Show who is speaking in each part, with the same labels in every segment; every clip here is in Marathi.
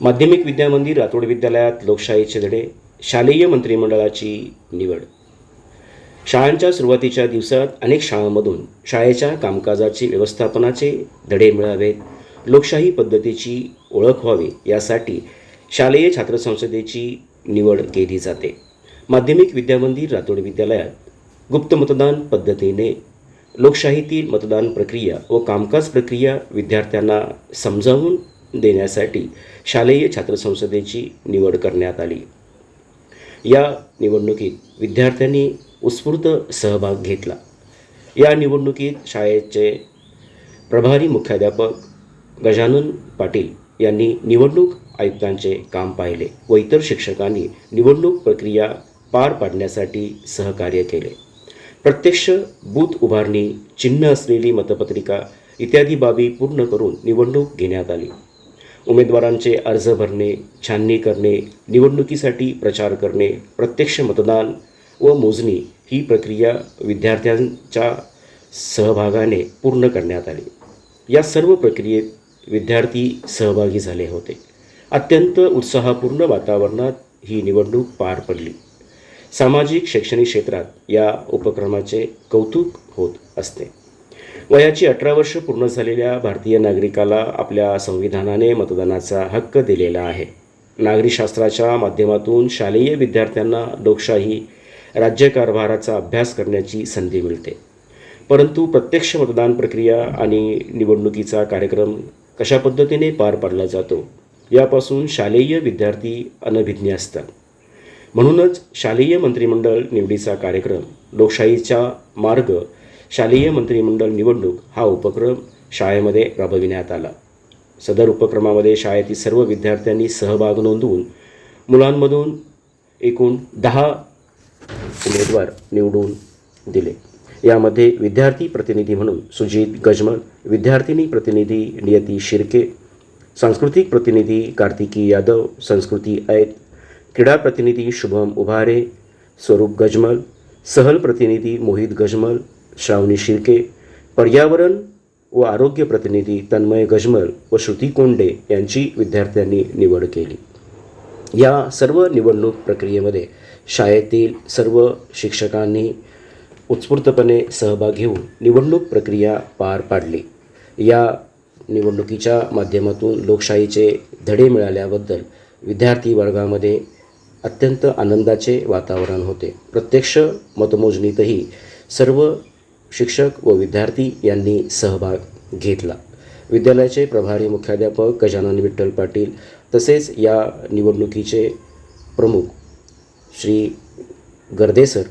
Speaker 1: माध्यमिक विद्यामंदिर रातोड विद्यालयात लोकशाहीचे धडे शालेय मंत्रिमंडळाची निवड. शाळांच्या सुरुवातीच्या दिवसात अनेक शाळांमधून शाळेच्या कामकाजाचे व्यवस्थापनाचे धडे मिळावेत. लोकशाही पद्धतीची ओळख व्हावी यासाठी शालेय छात्रसंसदेची निवड केली जाते. माध्यमिक विद्यामंदिर रातोड विद्यालयात गुप्त मतदान पद्धतीने लोकशाहीतील मतदान प्रक्रिया व कामकाज प्रक्रिया विद्यार्थ्यांना समजावून देण्यासाठी शालेय छात्रसंसदेची निवड करण्यात आली. या निवडणुकीत विद्यार्थ्यांनी उत्स्फूर्त सहभाग घेतला. या निवडणुकीत शाळेचे प्रभारी मुख्याध्यापक गजानन पाटील यांनी निवडणूक आयुक्तांचे काम पाहिले व इतर शिक्षकांनी निवडणूक प्रक्रिया पार पाडण्यासाठी सहकार्य केले. प्रत्यक्ष बूथ उभारणी चिन्ह असलेली मतपत्रिका इत्यादी बाबी पूर्ण करून निवडणूक घेण्यात आली. उमेदवारांचे अर्ज भरणे छाननी करणे निवडणुकीसाठी प्रचार करणे प्रत्यक्ष मतदान व मोजणी ही प्रक्रिया विद्यार्थ्यांच्या सहभागाने पूर्ण करण्यात आली. या सर्व प्रक्रियेत विद्यार्थी सहभागी झाले होते. अत्यंत उत्साहपूर्ण वातावरणात ही निवडणूक पार पडली. सामाजिक शैक्षणिक क्षेत्रात या उपक्रमाचे कौतुक होत असते. वयाची अठरा वर्ष पूर्ण झालेल्या भारतीय नागरिकाला आपल्या संविधानाने मतदानाचा हक्क दिलेला आहे. नागरिकशास्त्राच्या माध्यमातून शालेय विद्यार्थ्यांना लोकशाही राज्यकारभाराचा अभ्यास करण्याची संधी मिळते. परंतु प्रत्यक्ष मतदान प्रक्रिया आणि निवडणुकीचा कार्यक्रम कशा पद्धतीने पार पाडला जातो यापासून शालेय विद्यार्थी अनभिज्ञ असतात म्हणूनच शालेय मंत्रिमंडळ निवडीचा कार्यक्रम लोकशाहीचा मार्ग शालेय मंत्रिमंडळ निवडणूक हा उपक्रम शाळेमध्ये राबविण्यात आला. सदर उपक्रमामध्ये शाळेतील सर्व विद्यार्थ्यांनी सहभाग नोंदवून मुलांमधून एकूण दहा उमेदवार निवडून दिले. यामध्ये विद्यार्थी प्रतिनिधी म्हणून सुजित गजमल विद्यार्थिनी प्रतिनिधी नियती शिर्के सांस्कृतिक प्रतिनिधी कार्तिकी यादव संस्कृती ऐत क्रीडा प्रतिनिधी शुभम उभारे स्वरूप गजमल सहल प्रतिनिधी मोहित गजमल श्रावणी शिर्के पर्यावरण व आरोग्य प्रतिनिधी तन्मय गजमल व श्रुती कोंडे यांची विद्यार्थ्यांनी निवड केली. या सर्व निवडणूक प्रक्रियेमध्ये शाळेतील सर्व शिक्षकांनी उत्स्फूर्तपणे सहभाग घेऊन निवडणूक प्रक्रिया पार पाडली. या निवडणुकीच्या माध्यमातून लोकशाहीचे धडे मिळाल्याबद्दल विद्यार्थी वर्गामध्ये अत्यंत आनंदाचे वातावरण होते. प्रत्यक्ष मतमोजणीतही सर्व शिक्षक व विद्यार्थी यांनी सहभाग घेतला. विद्यालयाचे प्रभारी मुख्याध्यापक गजानन विठ्ठल पाटील तसेच या निवडणुकीचे प्रमुख श्री गर्देसर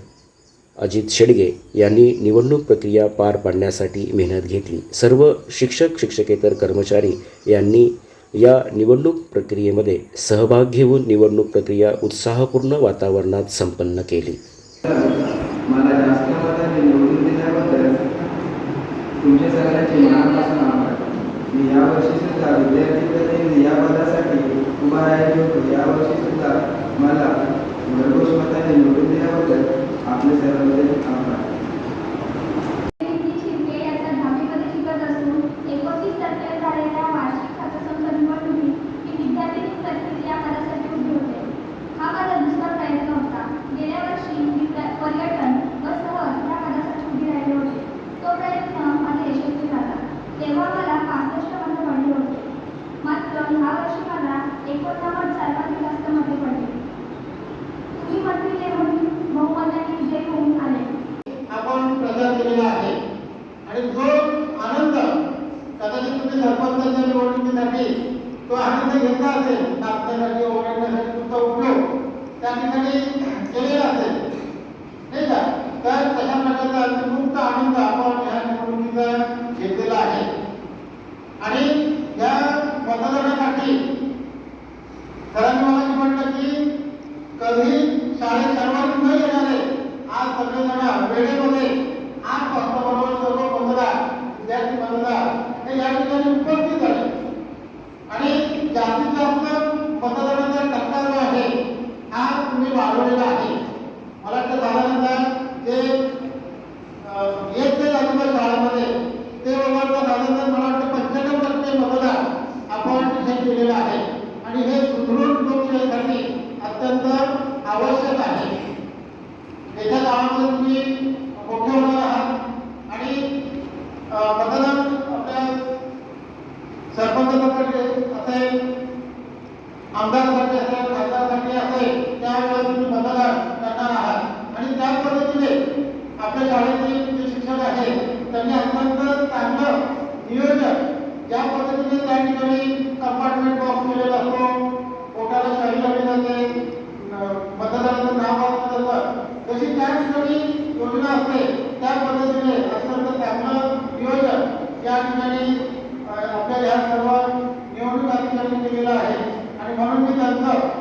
Speaker 1: अजित शेडगे यांनी निवडणूक प्रक्रिया पार पाडण्यासाठी मेहनत घेतली. सर्व शिक्षक शिक्षकेतर कर्मचारी यांनी या निवडणूक प्रक्रियेमध्ये सहभाग घेऊन निवडणूक प्रक्रिया उत्साहपूर्ण वातावरणात संपन्न केली.
Speaker 2: मताने निवडून दिल्याबद्दल तुमच्या सगळ्यांचे मनापासून आभार मी यावर्षी सुद्धा विद्यार्थी प्रतिनिधी या पदासाठी उभा राहिलो होतो यावर्षी सुद्धा मला भरघोष मताने निवडून दिल्याबद्दल आपले सर्वांचे
Speaker 3: मात्र एकोणनव्वद सर्वाधिक जास्त मते पडली. तुम्ही मत बहुमताने होऊन आले.
Speaker 4: आपण प्रचार केलेला आहे. आणि जो आनंद कदाचित तुम्ही सरपंचाच्या निवडणुकीसाठी तो आनंद घेतला असेल नाचण्यासाठी ओरडण्यासाठी तुमचा उपयोग त्या ठिकाणी केलेला असेल नाही का तर तशा प्रकारचा अतिमुक्त आनंद आपण ह्या निवडणुकीचा घेतलेला आहे आणि या मतदानासाठी सरांनी मला म्हटलं की कधी शाळेत सर्वांनी न येणारे आज सगळेजण वेळेमध्ये आठ वाजताबरोबर सर्व मतदार विद्यार्थी मतदार हे या ठिकाणी उपस्थित झाले आणि जास्तीत जास्त मतदानाचा टक्का जो आहे हा तुम्ही वाढवलेला आहे मला वाटतं साधारणतः जे अं, एक ते जानेवारी शाळेमध्ये ते वगळता साधारणतः मला वाटतं पंच्याण्णव टक्के मतदार आपण तिथे केलेलं आहे आणि हे आवश्यक आहे येत्या काळामध्ये तुम्ही मोठे होणार आहात आणि अ, मतदान आपल्या सरपंचासाठी असेल आमदारसाठी असेल खासदारसाठी असेल त्यावेळेला तुम्ही मतदान करणार आहात. आणि त्याच पद्धतीने आपल्या शाळेतील जे शिक्षक आहेत त्यांनी अत्यंत चांगलं नियोजन ज्या पद्धतीने त्या ठिकाणी कंपार्टमेंट बॉक्स केलेला असतो. पोटाला शाही लावली जाते मतदाराचं नाव वाचलं जातं तशी त्या ठिकाणी योजना असते त्या पद्धतीने अत्यंत चांगलं नियोजन या ठिकाणी आपल्या या सर्व निवडणूक अधिकाऱ्यांनी दिलेला आहे. आणि म्हणून मी त्यांचं